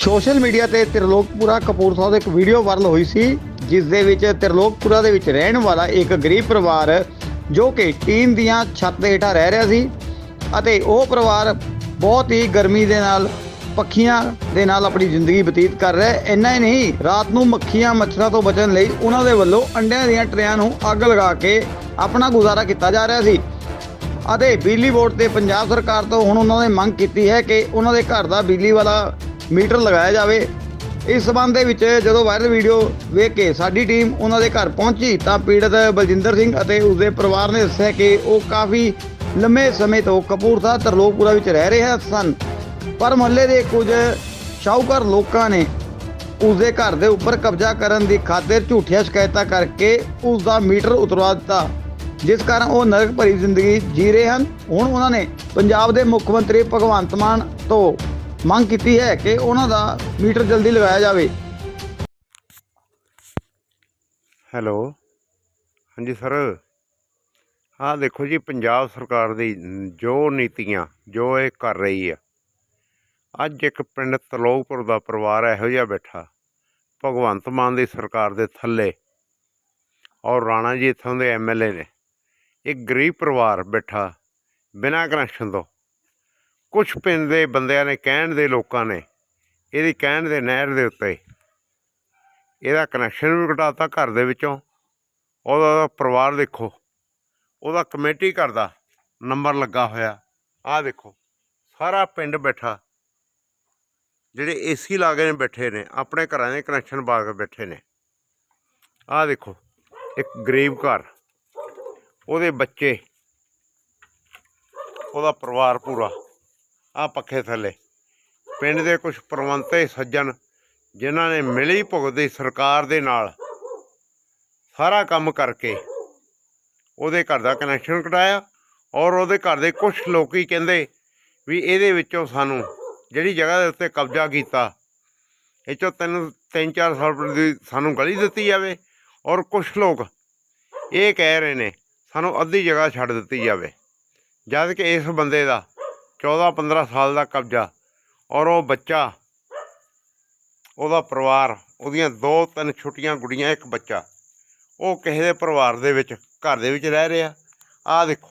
Social media ਤੇ ਤ੍ਰਿਲੋਕਪੁਰਾ ਕਪੂਰਥਲਾ ਤੋਂ ਇੱਕ ਵੀਡੀਓ ਵਾਇਰਲ ਹੋਈ ਸੀ, ਜਿਸ ਦੇ ਵਿੱਚ ਤਿਰਲੋਕਪੁਰਾ ਦੇ ਵਿੱਚ ਰਹਿਣ ਵਾਲਾ ਇੱਕ ਗਰੀਬ ਪਰਿਵਾਰ ਜੋ ਕਿ ਟੀਨ ਦੀਆਂ ਛੱਤ ਦੇ ਹੇਠਾਂ ਰਹਿ ਰਿਹਾ ਸੀ ਅਤੇ ਉਹ ਪਰਿਵਾਰ ਬਹੁਤ ਹੀ ਗਰਮੀ ਦੇ ਨਾਲ, ਪੱਖੀਆਂ ਦੇ ਨਾਲ ਆਪਣੀ ਜ਼ਿੰਦਗੀ ਬਤੀਤ ਕਰ ਰਿਹਾ ਹੈ। ਇੰਨਾ ਹੀ ਨਹੀਂ, ਰਾਤ ਨੂੰ ਮੱਖੀਆਂ ਮੱਛਰਾਂ ਤੋਂ ਬਚਣ ਲਈ ਉਹਨਾਂ ਦੇ ਵੱਲੋਂ ਅੰਡਿਆਂ ਦੀਆਂ ਟਰੇਆਂ ਨੂੰ ਅੱਗ ਲਗਾ ਕੇ ਆਪਣਾ ਗੁਜ਼ਾਰਾ ਕੀਤਾ ਜਾ ਰਿਹਾ ਸੀ। ਅਤੇ ਬਿਜਲੀ ਬੋਰਡ ਤੇ ਪੰਜਾਬ ਸਰਕਾਰ ਤੋਂ ਹੁਣ ਉਹਨਾਂ ਨੇ ਮੰਗ ਕੀਤੀ ਹੈ ਕਿ ਉਹਨਾਂ ਦੇ ਘਰ ਦਾ ਬਿਜਲੀ ਵਾਲਾ ਮੀਟਰ ਲਗਾਇਆ ਜਾਵੇ। ਇਸ ਸਬੰਧ ਦੇ ਵਿੱਚ ਜਦੋਂ ਵਾਇਰਲ ਵੀਡੀਓ ਵੇਖ ਕੇ ਸਾਡੀ ਟੀਮ ਉਹਨਾਂ ਦੇ ਘਰ ਪਹੁੰਚੀ ਤਾਂ ਪੀੜਤ ਬਲਜਿੰਦਰ ਸਿੰਘ ਅਤੇ ਉਸਦੇ ਪਰਿਵਾਰ ਨੇ ਦੱਸਿਆ ਕਿ ਉਹ ਕਾਫੀ ਲੰਮੇ ਸਮੇਂ ਤੋਂ ਕਪੂਰਥਲਾ ਤਰਲੋਕਪੁਰਾ ਵਿੱਚ ਰਹਿ ਰਹੇ ਸਨ। ਪਰ ਮੁਹੱਲੇ ਦੇ ਕੁਝ ਸ਼ਾਹੂਕਾਰ ਲੋਕਾਂ ਨੇ ਉਸਦੇ ਘਰ ਦੇ ਉੱਪਰ ਕਬਜ਼ਾ ਕਰਨ ਦੀ ਖਾਤਰ ਝੂਠੀਆਂ ਸ਼ਿਕਾਇਤਾਂ ਕਰਕੇ ਉਸ ਦਾ ਮੀਟਰ ਉਤਰਵਾ ਦਿੱਤਾ। ਜਿਸ ਕਾਰਨ ਉਹ ਨਰਕ ਭਰੀ ਜ਼ਿੰਦਗੀ ਜੀ ਰਹੇ ਹਨ। ਹੁਣ ਉਹਨਾਂ ਨੇ ਪੰਜਾਬ ਦੇ ਮੁੱਖ ਮੰਤਰੀ ਭਗਵੰਤ ਮਾਨ ਤੋਂ ਮੰਗ ਕੀਤੀ ਹੈ ਕਿ ਉਹਨਾਂ ਦਾ ਮੀਟਰ ਜਲਦੀ ਲਗਾਇਆ ਜਾਵੇ। ਹੈਲੋ। ਹਾਂਜੀ ਸਰ। ਹਾਂ ਦੇਖੋ ਜੀ, ਪੰਜਾਬ ਸਰਕਾਰ ਦੀ ਜੋ ਨੀਤੀਆਂ, ਜੋ ਇਹ ਕਰ ਰਹੀ ਆ, ਅੱਜ ਇੱਕ ਪਿੰਡ ਤਲੋਕਪੁਰ ਦਾ ਪਰਿਵਾਰ ਇਹੋ ਜਿਹਾ ਬੈਠਾ, ਭਗਵੰਤ ਮਾਨ ਦੀ ਸਰਕਾਰ ਦੇ ਥੱਲੇ ਔਰ ਰਾਣਾ ਜੀ ਇੱਥੋਂ ਦੇ ਐਮਐਲਏ ਨੇ। ਇੱਕ ਗਰੀਬ ਪਰਿਵਾਰ ਬੈਠਾ, ਬਿਨਾਂ ਕਨੈਕਸ਼ਨ ਤੋਂ। ਕੁਝ ਪਿੰਡ ਦੇ ਬੰਦਿਆਂ ਨੇ, ਕਹਿਣ ਦੇ ਲੋਕਾਂ ਨੇ, ਇਹਦੀ ਕਹਿਣ ਦੇ ਨਹਿਰ ਦੇ ਉੱਤੇ, ਇਹਦਾ ਕਨੈਕਸ਼ਨ ਵੀ ਕਟਾਤਾ ਘਰ ਦੇ ਵਿੱਚੋਂ, ਉਹਦਾ ਪਰਿਵਾਰ ਦੇਖੋ, ਉਹਦਾ ਕਮੇਟੀ ਘਰ ਦਾ ਨੰਬਰ ਲੱਗਾ ਹੋਇਆ, ਆਹ ਦੇਖੋ, ਸਾਰਾ ਪਿੰਡ ਬੈਠਾ, ਜਿਹੜੇ ਏਸੀ ਲਾ ਕੇ ਬੈਠੇ ਨੇ, ਆਪਣੇ ਘਰਾਂ ਦੇ ਕਨੈਕਸ਼ਨ ਪਾ ਕੇ ਬੈਠੇ ਨੇ, ਆਹ ਦੇਖੋ, ਇੱਕ ਗਰੀਬ ਘਰ, ਉਹਦੇ ਬੱਚੇ, ਉਹਦਾ ਪਰਿਵਾਰ ਪੂਰਾ ਆਹ ਪੱਖੇ ਥੱਲੇ। ਪਿੰਡ ਦੇ ਕੁਝ ਪ੍ਰਵੰਤੇ ਸੱਜਣ, ਜਿਨ੍ਹਾਂ ਨੇ ਮਿਲੀ ਭੁਗਤੀ ਸਰਕਾਰ ਦੇ ਨਾਲ ਸਾਰਾ ਕੰਮ ਕਰਕੇ ਉਹਦੇ ਘਰ ਦਾ ਕਨੈਕਸ਼ਨ ਕਟਾਇਆ ਔਰ ਉਹਦੇ ਘਰ ਦੇ ਕੁਝ ਲੋਕੀ ਕਹਿੰਦੇ ਵੀ ਇਹਦੇ ਵਿੱਚੋਂ ਸਾਨੂੰ ਜਿਹੜੀ ਜਗ੍ਹਾ ਦੇ ਉੱਤੇ ਕਬਜ਼ਾ ਕੀਤਾ ਇਹ ਚੋਂ ਤਿੰਨ ਤਿੰਨ ਚਾਰ ਸਾਲ ਦੀ ਸਾਨੂੰ ਗਲੀ ਦਿੱਤੀ ਜਾਵੇ ਔਰ ਕੁਝ ਲੋਕ ਇਹ ਕਹਿ ਰਹੇ ਨੇ, ਸਾਨੂੰ ਅੱਧੀ ਜਗ੍ਹਾ ਛੱਡ ਦਿੱਤੀ ਜਾਵੇ। ਜਦ ਕਿ ਇਸ ਬੰਦੇ ਦਾ 14 15 ਸਾਲ ਦਾ ਕਬਜ਼ਾ ਔਰ ਉਹ ਬੱਚਾ ਉਹਦਾ ਪਰਿਵਾਰ ਉਹਦੀਆਂ ਦੋ ਤਿੰਨ ਛੋਟੀਆਂ ਗੁੜੀਆਂ ਇੱਕ ਬੱਚਾ ਉਹ ਕਿਸੇ ਦੇ ਪਰਿਵਾਰ ਦੇ ਵਿੱਚ ਘਰ ਦੇ ਵਿੱਚ ਰਹਿ ਰਿਹਾ। ਆਹ ਦੇਖੋ।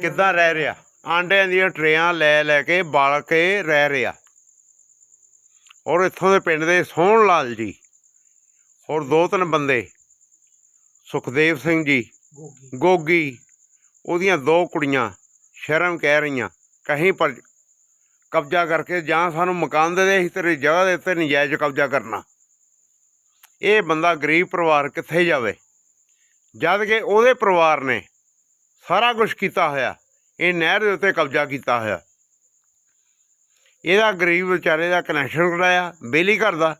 ਕਿੱਦਾਂ ਰਹਿ ਰਿਹਾ? ਆਂਡਿਆਂ ਦੀਆਂ ਟਰੇਆਂ ਲੈ ਲੈ ਕੇ ਬਾਲ ਕੇ ਰਹਿ ਰਿਹਾ। ਔਰ ਇੱਥੋਂ ਦੇ ਪਿੰਡ ਦੇ ਸੋਹਣ ਲਾਲ ਜੀ ਹੋਰ ਦੋ ਤਿੰਨ ਬੰਦੇ ਸੁਖਦੇਵ ਸਿੰਘ ਜੀ ਗੋਗੀ ਉਹਦੀਆਂ ਦੋ ਕੁੜੀਆਂ ਸ਼ਰਮ ਕਹਿ ਰਹੀਆਂ, ਕਹੀਂ ਪਰ ਕਬਜ਼ਾ ਕਰਕੇ ਜਾਂ ਸਾਨੂੰ ਮਕਾਨ ਦੇ ਦੇ, ਅਸੀਂ ਤੇਰੀ ਜਗ੍ਹਾ ਦੇ ਉੱਤੇ ਨਜਾਇਜ਼ ਕਬਜ਼ਾ ਕਰਨਾ। ਇਹ ਬੰਦਾ ਗਰੀਬ ਪਰਿਵਾਰ ਕਿੱਥੇ ਜਾਵੇ? ਜਦ ਕਿ ਉਹਦੇ ਪਰਿਵਾਰ ਨੇ ਸਾਰਾ ਕੁਝ ਕੀਤਾ ਹੋਇਆ, ਇਹ ਨਹਿਰ ਦੇ ਉੱਤੇ ਕਬਜ਼ਾ ਕੀਤਾ ਹੋਇਆ। ਇਹਦਾ ਗਰੀਬ ਵਿਚਾਰੇ ਦਾ ਕਨੈਕਸ਼ਨ ਕਰਾਇਆ ਬਿਜਲੀ ਘਰ ਦਾ,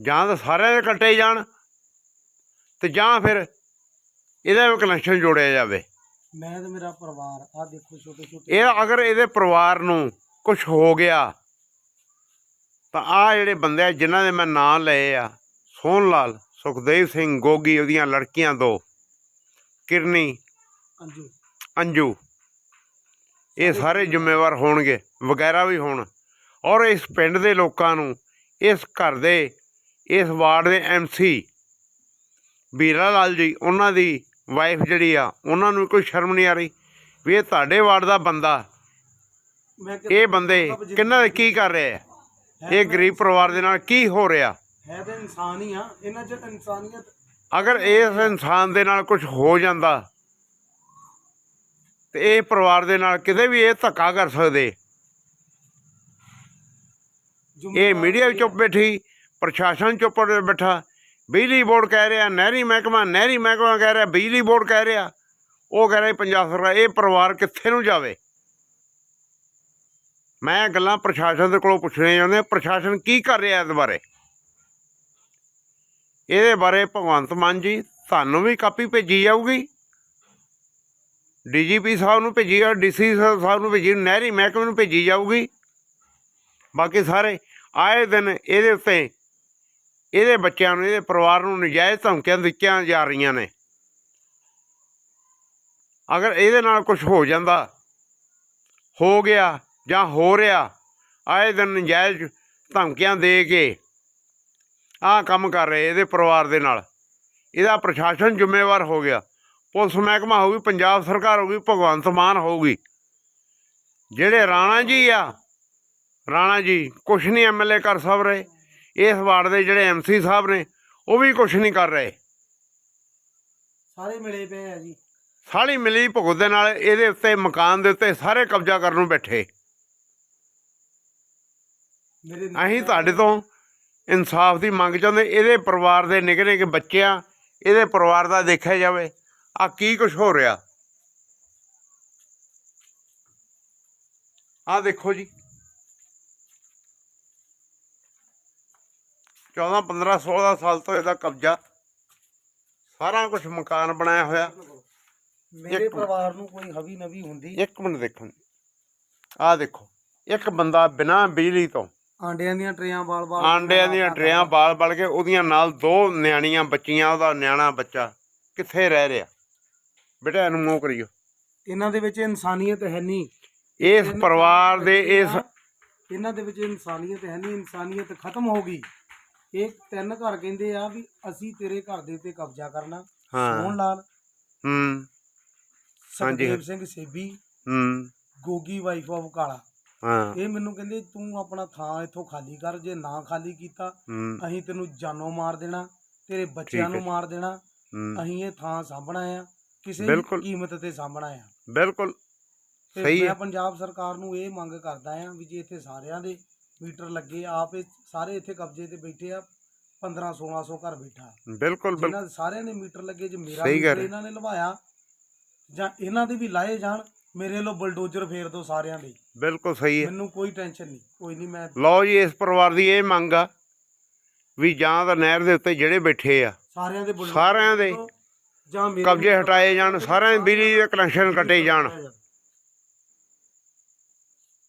ਜਾਂ ਤਾਂ ਸਾਰਿਆਂ ਦੇ ਕੱਟੇ ਜਾਣ, ਤੇ ਜਾਂ ਫਿਰ ਇਹਦਾ ਵੀ ਕਨੈਕਸ਼ਨ ਜੋੜਿਆ ਜਾਵੇ। ਮੈਂ ਤੇ ਮੇਰਾ ਪਰਿਵਾਰ ਆ ਦੇਖੋ ਛੋਟੇ ਛੋਟੇ ਇਹ ਅਗਰ ਇਹਦੇ ਪਰਿਵਾਰ ਨੂੰ ਕੁਝ ਹੋ ਗਿਆ ਤਾਂ ਆ ਜਿਹੜੇ ਬੰਦੇ ਆ ਜਿਨ੍ਹਾਂ ਦੇ ਮੈਂ ਨਾਂ ਲਏ ਆ ਸੋਹਣ ਲਾਲ ਸੁਖਦੇਵ ਸਿੰਘ ਗੋਗੀ ਉਹਦੀਆਂ ਲੜਕੀਆਂ ਦੋ ਕਿਰਨੀ ਅੰਜੂ। ਅੰਜੂ। ਇਹ ਸਾਰੇ ਜ਼ਿੰਮੇਵਾਰ ਹੋਣਗੇ ਵਗੈਰਾ ਵੀ ਹੋਣ। ਔਰ ਇਸ ਪਿੰਡ ਦੇ ਲੋਕਾਂ ਨੂੰ ਇਸ ਘਰ ਦੇ ਇਸ ਵਾਰਡ ਦੇ ਐਮਸੀ ਵੀਰਾ ਲਾਲ ਜੀ ਉਹਨਾਂ ਦੀ ਵਾਈਫ ਜਿਹੜੀ ਆ ਉਹਨਾਂ ਨੂੰ ਕੋਈ ਸ਼ਰਮ ਨਹੀਂ ਆ ਰਹੀ ਵੀ ਇਹ ਤੁਹਾਡੇ ਵਾਰਡ ਦਾ ਬੰਦਾ। ਇਹ ਬੰਦੇ ਕਿੰਨਾ ਕੀ ਕਰ ਰਹੇ ਆ? ਇਹ ਗਰੀਬ ਪਰਿਵਾਰ ਦੇ ਨਾਲ ਕੀ ਹੋ ਰਿਹਾ? ਹੈ ਤਾਂ ਇਨਸਾਨ ਹੀ ਆ ਇਹਨਾਂ 'ਚ ਤਾਂ ਇਨਸਾਨੀਅਤ ਅਗਰ ਇਸ ਇਨਸਾਨ ਦੇ ਨਾਲ ਕੁਝ ਹੋ ਜਾਂਦਾ ਤੇ ਇਹ ਪਰਿਵਾਰ ਦੇ ਨਾਲ ਕਿਤੇ ਵੀ ਇਹ ਧੱਕਾ ਕਰ ਸਕਦੇ। ਇਹ ਮੀਡੀਆ ਵੀ ਚੁੱਪ ਬੈਠੀ ਪ੍ਰਸ਼ਾਸਨ ਚੁੱਪ ਬੈਠਾ ਬਿਜਲੀ ਬੋਰਡ ਕਹਿ ਰਿਹਾ, ਨਹਿਰੀ ਮਹਿਕਮਾ ਨਹਿਰੀ ਮਹਿਕਮਾ ਕਹਿ ਰਿਹਾ, ਬਿਜਲੀ ਬੋਰਡ ਕਹਿ ਰਿਹਾ। ਉਹ ਕਹਿ ਰਿਹਾ ਪੰਜਾਬ ਸਰਕਾਰ, ਇਹ ਪਰਿਵਾਰ ਕਿੱਥੇ ਨੂੰ ਜਾਵੇ? ਮੈਂ ਗੱਲਾਂ ਪ੍ਰਸ਼ਾਸਨ ਦੇ ਕੋਲੋਂ ਪੁੱਛਣੀਆਂ ਚਾਹੁੰਦੇ ਪ੍ਰਸ਼ਾਸਨ ਕੀ ਕਰ ਰਿਹਾ ਇਸ ਬਾਰੇ? ਇਹਦੇ ਬਾਰੇ ਭਗਵੰਤ ਮਾਨ ਜੀ ਤੁਹਾਨੂੰ ਵੀ ਕਾਪੀ ਭੇਜੀ ਜਾਊਗੀ। ਡੀਜੀਪੀ ਸਾਹਿਬ ਨੂੰ ਭੇਜੀ ਆ ਡੀਸੀ ਸਾਹਿਬ ਨੂੰ ਭੇਜੀ, ਨਹਿਰੀ ਮਹਿਕਮੇ ਨੂੰ ਭੇਜੀ ਜਾਊਗੀ। ਬਾਕੀ ਸਾਰੇ ਆਏ ਦਿਨ ਇਹਦੇ ਉੱਤੇ ਇਹਦੇ ਬੱਚਿਆਂ ਨੂੰ, ਇਹਦੇ ਪਰਿਵਾਰ ਨੂੰ ਨਜਾਇਜ਼ ਧਮਕੀਆਂ ਦਿੱਤੀਆਂ ਜਾ ਰਹੀਆਂ ਨੇ। ਅਗਰ ਇਹਦੇ ਨਾਲ ਕੁਝ ਹੋ ਜਾਂਦਾ, ਹੋ ਗਿਆ ਜਾਂ ਹੋ ਰਿਹਾ, ਆਏ ਦਿਨ ਨਜਾਇਜ਼ ਧਮਕੀਆਂ ਦੇ ਕੇ ਆਹ ਕੰਮ ਕਰ ਰਹੇ ਇਹਦੇ ਪਰਿਵਾਰ ਦੇ ਨਾਲ। ਇਹਦਾ ਪ੍ਰਸ਼ਾਸਨ ਜ਼ਿੰਮੇਵਾਰ ਹੋ ਗਿਆ। ਪੁਲਿਸ ਮਹਿਕਮਾ ਹੋਊਗੀ, ਪੰਜਾਬ ਸਰਕਾਰ ਹੋਊਗੀ, ਭਗਵੰਤ ਮਾਨ ਹੋਊਗੀ। ਜਿਹੜੇ ਰਾਣਾ ਜੀ ਆ, ਰਾਣਾ ਜੀ ਕੁਛ ਨਹੀਂ ਐਮਐਲਏ ਕਰ ਸਭ ਰਹੇ। ਇਸ ਵਾਰਡ ਦੇ ਜਿਹੜੇ ਐਮਸੀ ਸਾਹਿਬ ਨੇ ਉਹ ਵੀ ਕੁਛ ਨਹੀਂ ਕਰ ਰਹੇ। ਸਾਰੇ ਮਿਲੇ ਪਏ ਆ ਜੀ। ਸਾਲੀ ਮਿਲੀ ਭੁਗਤ ਦੇ ਨਾਲ ਇਹਦੇ ਉੱਤੇ ਮਕਾਨ ਦੇ ਉੱਤੇ ਸਾਰੇ ਕਬਜ਼ਾ ਕਰਨ ਨੂੰ ਬੈਠੇ। ਮੇਰੇ ਅਸੀਂ ਤੁਹਾਡੇ ਤੋਂ ਇਨਸਾਫ ਦੀ ਮੰਗ ਚਾਹੁੰਦੇ ਇਹਦੇ ਪਰਿਵਾਰ ਦੇ ਨਿੱਕੇ ਨਿੱਕੇ ਬੱਚੇ ਆ ਇਹਦੇ ਪਰਿਵਾਰ ਦਾ ਦੇਖਿਆ ਜਾਵੇ ਆ ਕੀ ਕੁਝ ਹੋ ਰਿਹਾ। ਆ ਦੇਖੋ ਜੀ। 14 15 16 ਸਾਲ ਤੋਂ ਇਹਦਾ ਕਬਜ਼ਾ। ਸਾਰਾ ਕੁਝ ਮਕਾਨ ਬਣਾਇਆ ਹੋਇਆ। ਮੇਰੇ ਪਰਿਵਾਰ ਨੂੰ ਕੋਈ ਹਵੀ ਨਵੀ ਹੁੰਦੀ। ਇੱਕ ਮਿੰਟ ਦੇਖੋ ਆ ਦੇਖੋ ਇੱਕ ਬੰਦਾ ਬਿਨਾਂ ਬਿਜਲੀ ਤੋਂ ਆਂਡਿਆਂ ਦੀਆਂ ਟਰੇਆਂ ਬਾਲ ਬਾਲ ਆਂਡਿਆਂ ਦੀਆਂ ਟਰੇਆਂ ਬਾਲ ਬਾਲ ਕੇ ਉਹਦੀਆਂ ਨਾਲ ਦੋ ਨਿਆਣੀਆਂ ਬੱਚੀਆਂ ਉਹਦਾ ਨਿਆਣਾ ਬੱਚਾ ਕਿੱਥੇ ਰਹਿ ਰਿਹਾ? ਬੇਟਾ ਇਹਨੂੰ ਮੂੰਹ ਕਰਿਓ। ਇਹਨਾਂ ਦੇ ਵਿੱਚ ਇਨਸਾਨੀਅਤ ਹੈ ਨਹੀਂ। ਇਸ ਪਰਿਵਾਰ ਦੇ ਇਸ ਇਹਨਾਂ ਦੇ ਵਿੱਚ ਇਨਸਾਨੀਅਤ ਹੈ ਨਹੀਂ। ਇਨਸਾਨੀਅਤ ਖਤਮ ਹੋ ਗਈ। ਇਹ ਤਿੰਨ ਘਰ ਕਹਿੰਦੇ ਆ ਵੀ ਅਸੀਂ ਤੇਰੇ ਘਰ ਦੇ ਉੱਤੇ ਕਬਜ਼ਾ ਕਰਨਾ ਹਾਂ। ਸੋਹਣ ਲਾਲ ਹੂੰ। ਹਾਂਜੀ। ਸੁਖਦੇਵ ਸਿੰਘ ਸੇਬੀ ਹੂੰ। ਗੋਗੀ ਵਾਈਫ ਆਫ ਕਾਲਾ। ਹਾਂ। ਇਹ ਮੈਨੂੰ ਕਹਿੰਦੇ ਤੂੰ ਆਪਣਾ ਥਾਂ ਇੱਥੋਂ ਖਾਲੀ ਕਰ ਜੇ ਨਾ ਖਾਲੀ ਕੀਤਾ ਹੂੰ। ਅਸੀਂ ਤੈਨੂੰ ਜਾਨੋਂ ਮਾਰ ਦੇਣਾ ਤੇਰੇ ਬੱਚਿਆਂ ਠੀਕ ਨੂੰ। ਮਾਰ ਦੇਣਾ ਹੂੰ। ਅਸੀਂ ਇਹ ਥਾਂ ਸਾਂਭਣਾ ਆ ਕਿਸੇ ਵੀ ਬਿਲਕੁਲ। ਕੀਮਤ ਤੇ ਸਾਂਭਣਾ ਆ। ਬਿਲਕੁਲ। ਤੇ ਸਹੀ ਮੈਂ ਹੈ। ਪੰਜਾਬ ਸਰਕਾਰ ਨੂੰ ਇਹ ਮੰਗ ਕਰਦਾ ਆ ਵੀ ਜੇ ਇੱਥੇ ਸਾਰਿਆਂ ਦੇ ਮੀਟਰ ਲੱਗੇ ਆਪ ਇਹ ਸਾਰੇ ਇੱਥੇ ਕਬਜ਼ੇ ਤੇ ਬੈਠੇ ਆ 15 1600 ਘਰ ਬੈਠਾ। ਬਿਲਕੁਲ ਬਿਲਕੁਲ। ਜਿਨ੍ਹਾਂ ਦੇ ਸਾਰਿਆਂ ਦੇ ਮੀਟਰ ਲੱਗੇ ਜੇ ਮੇਰਾ ਸਹੀ ਗੱਲ ਮੀਟਰ ਹੈ। ਇਹਨਾਂ ਨੇ ਲਵਾਇਆ ਜਾਂ ਇਹਨਾਂ ਦੇ ਵੀ ਲਾਏ ਜਾਣ ਮੇਰੇ ਲੋ ਬਲਡੋਜ਼ਰ ਫੇਰ ਦੋ ਸਾਰਿਆਂ ਦੇ। ਬਿਲਕੁਲ ਸਹੀ ਹੈ। ਮੈਨੂੰ ਕੋਈ ਟੈਨਸ਼ਨ ਨਹੀਂ ਕੋਈ ਨਹੀਂ ਮੈਂ ਲਓ ਜੀ ਇਸ ਪਰਿਵਾਰ ਦੀ ਇਹ ਮੰਗ ਆ ਵੀ ਜਾਂ ਤਾਂ ਨਹਿਰ ਦੇ ਉੱਤੇ ਜਿਹੜੇ ਬੈਠੇ ਆ ਸਾਰਿਆਂ ਦੇ bulldozer ਸਾਰਿਆਂ ਦੇ ਜਾਂ ਮੇਰੇ ਕਬਜ਼ੇ ਹਟਾਏ ਜਾਣ ਸਾਰਿਆਂ ਦੇ ਬਿਜਲੀ ਦੇ ਕਨੈਕਸ਼ਨ ਕੱਟੇ ਜਾਣ।